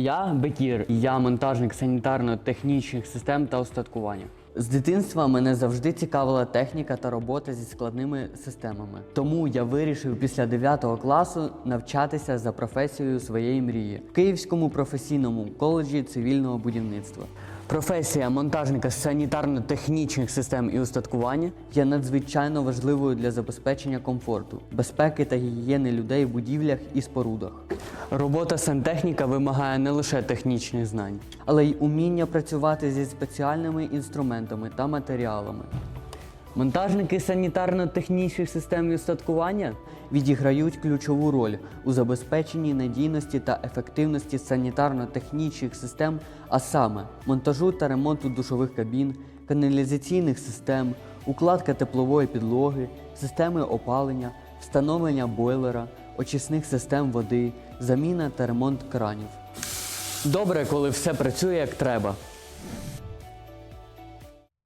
Я Бекір, я монтажник санітарно-технічних систем та устаткування. З дитинства мене завжди цікавила техніка та робота зі складними системами. Тому я вирішив після 9 класу навчатися за професією своєї мрії в Київському професійному коледжі цивільного будівництва. Професія монтажника санітарно-технічних систем і устаткування є надзвичайно важливою для забезпечення комфорту, безпеки та гігієни людей в будівлях і спорудах. Робота сантехніка вимагає не лише технічних знань, але й уміння працювати зі спеціальними інструментами та матеріалами. Монтажники санітарно-технічних систем і устаткування відіграють ключову роль у забезпеченні надійності та ефективності санітарно-технічних систем, а саме монтажу та ремонту душових кабін, каналізаційних систем, укладка теплової підлоги, системи опалення, встановлення бойлера, очисних систем води, заміна та ремонт кранів. Добре, коли все працює як треба.